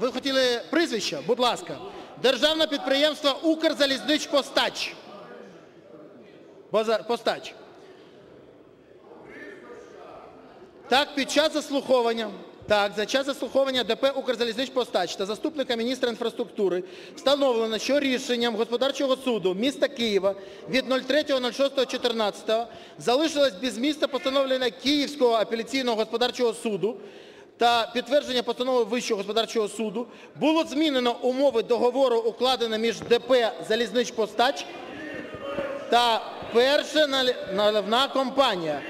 ви хотіли прізвище? Будь ласка. Державне підприємство Укрзалізничпостач. Постач. Так, під час заслуховування, так, за час заслуховування ДП «Укрзалізничпостач» та заступника міністра інфраструктури встановлено, що рішенням Господарчого суду міста Києва від 03.06.14 залишилось без місця постановлення Київського апеляційного господарчого суду та підтвердження постанови Вищого господарчого суду було змінено умови договору, укладеного між ДП «Залізничпостач» та перша наливна компанія.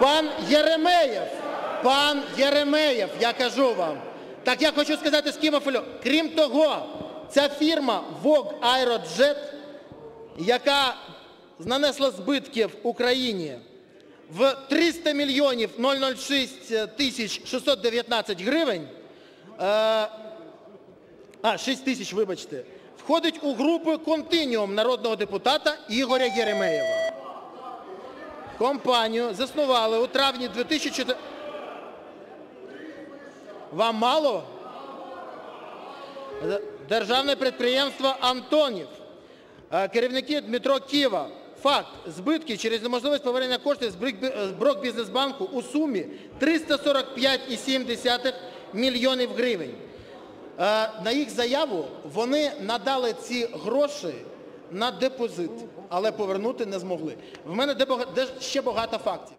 Пан Єремеєв, пан Єремеєв, я кажу вам. Так я хочу сказати, з ким афілю. Крім того, ця фірма ВОГ Аероджет, яка нанесла збитків Україні в 300 мільйонів 006 тисяч 619 гривень, е, а, 6 тисяч, вибачте, входить у групу «Континіум» народного депутата Ігоря Єремеєва. Компанію заснували у травні 2004... Вам мало? Державне підприємство «Антонів». Е, Керівники Дмитро Ківа. Факт. Збитки через неможливість повернення коштів з Брокбізнесбанку у сумі 345,7 мільйонів гривень. Е, На їх заяву вони надали ці гроші на депозит, але повернути не змогли. В мене ще багато фактів.